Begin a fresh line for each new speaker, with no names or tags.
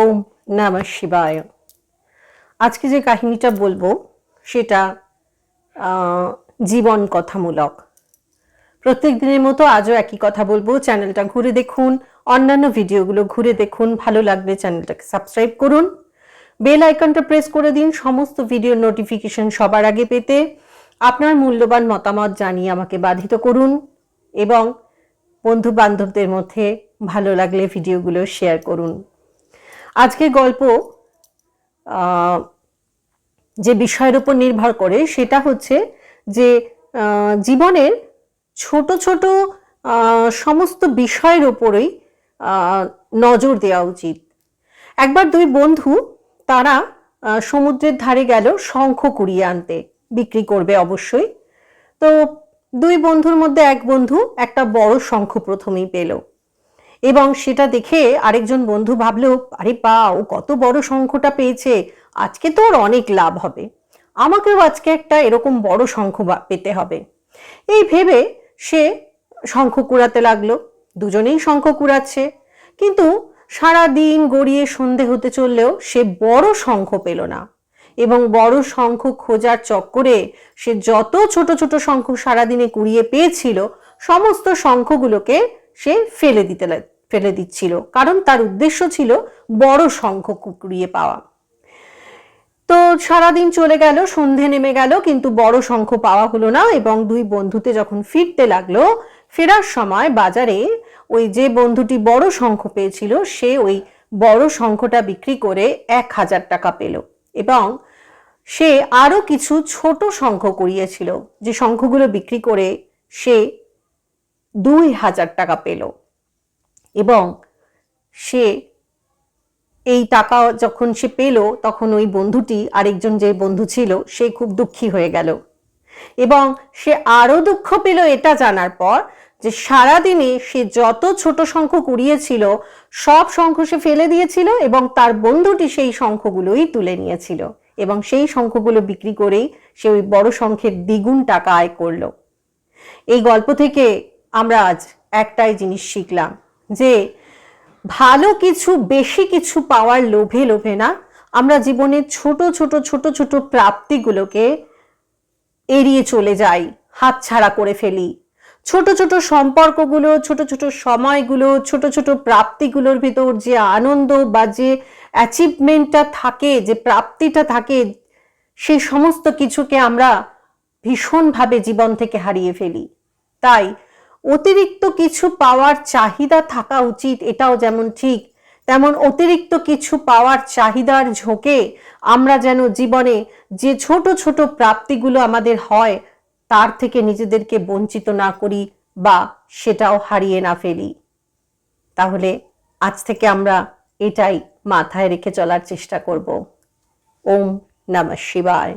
ওম নমঃ শিবায়। আজকে যে কাহিনীটা বলব, সেটা জীবন কথামূলক। প্রত্যেক দিনের মতো আজও একই কথা বলব। চ্যানেলটা ঘুরে দেখুন, অন্যান্য ভিডিওগুলো ঘুরে দেখুন। ভালো লাগবে চ্যানেলটাকে সাবস্ক্রাইব করুন। বেল আইকনটা প্রেস করে দিন। সমস্ত ভিডিওর নোটিফিকেশন সবার আগে পেতে আপনার মূল্যবান মতামত জানিয়ে আমাকে বাধিত করুন। এবং বন্ধু বান্ধবদের মধ্যে ভালো লাগলে ভিডিওগুলো শেয়ার করুন। আজকের গল্প যে বিষয়ের উপর নির্ভর করে সেটা হচ্ছে যে জীবনের ছোট ছোট সমস্ত বিষয়ের ওপরেই নজর দেওয়া উচিত। একবার দুই বন্ধু তারা সমুদ্রের ধারে গেল শঙ্খ কুড়িয়ে আনতে, বিক্রি করবে অবশ্যই। তো দুই বন্ধুর মধ্যে এক বন্ধু একটা বড় শঙ্খ প্রথমেই পেল। এবং সেটা দেখে আরেকজন বন্ধু ভাবলো, আরে পা ও কত বড় শঙ্খটা পেয়েছে, আজকে তো ওর অনেক লাভ হবে। আমাকেও আজকে একটা এরকম বড় শঙ্খ পেতে হবে। এই ভেবে সে শঙ্খ কুড়াতে লাগল। দুজনেই শঙ্খ কুড়াচ্ছে। কিন্তু সারা দিন গড়িয়ে সন্ধে হতে চললেও সে বড় শঙ্খ পেল না এবং বড় শঙ্খ খোঁজার চক্করে সে যত ছোট ছোট শঙ্খ সারাদিনে কুড়িয়ে পেয়েছিল, সমস্ত শঙ্খগুলোকে সে ফেলে দিতে ফেলে দিচ্ছিল। কারণ তার উদ্দেশ্য ছিল বড় শঙ্খ কু- কুড়িয়ে পাওয়া। তো সারাদিন চলে গেল, সন্ধে নেমে গেল, কিন্তু বড় শঙ্খ পাওয়া হলো না এবং দুই বন্ধুতে যখন ফিরতে লাগল, ফেরার সময় বাজারে ওই যে বন্ধুটি বড় শঙ্খ পেয়েছিল, সে ওই বড় শঙ্খটা বিক্রি করে এক হাজার টাকা পেল এবং সে আরও কিছু ছোট শঙ্খ কুড়িয়েছিল। যে শঙ্খগুলো বিক্রি করে সে দুই হাজার টাকা পেল। এবং সে এই টাকা যখন সে পেল, তখন ওই বন্ধুটি, আরেকজন যে বন্ধু ছিল, সে খুব দুঃখী হয়ে গেল। এবং সে আরও দুঃখ পেল এটা জানার পর যে সারাদিনে সে যত ছোট শঙ্খ কুড়িয়েছিল, সব শঙ্খ সে ফেলে দিয়েছিল এবং তার বন্ধুটি সেই শঙ্খগুলোই তুলে নিয়েছিল। এবং সেই শঙ্খগুলো বিক্রি করেই সে ওই বড় শঙ্খের দ্বিগুণ টাকা আয় করল। এই গল্প থেকে আমরা আজ একটাই জিনিস শিখলাম যে ভালো কিছু বেশি কিছু পাওয়ার লোভে লোভে না, আমরা জীবনের ছোট ছোট ছোট ছোট প্রাপ্তিগুলোকে এড়িয়ে চলে যাই হাতছাড়া করে ফেলি। ছোট ছোট সম্পর্কগুলো, ছোট ছোট সময়গুলো, ছোট ছোট প্রাপ্তিগুলোর ভিতর যে আনন্দ বা যে অ্যাচিভমেন্টটা থাকে, যে প্রাপ্তিটা থাকে সেই সমস্ত কিছুকে আমরা ভীষণভাবে জীবন থেকে হারিয়ে ফেলি। তাই অতিরিক্ত কিছু পাওয়ার চাহিদা থাকা উচিত, এটাও যেমন ঠিক, তেমন অতিরিক্ত কিছু পাওয়ার চাহিদার ঝোঁকে আমরা যেন জীবনে যে ছোট ছোট প্রাপ্তিগুলো আমাদের হয়, তার থেকে নিজেদেরকে বঞ্চিত না করি বা সেটাও হারিয়ে না ফেলি। তাহলে আজ থেকে আমরা এটাই মাথায় রেখে চলার চেষ্টা করব। ওম নমঃ শিবায়।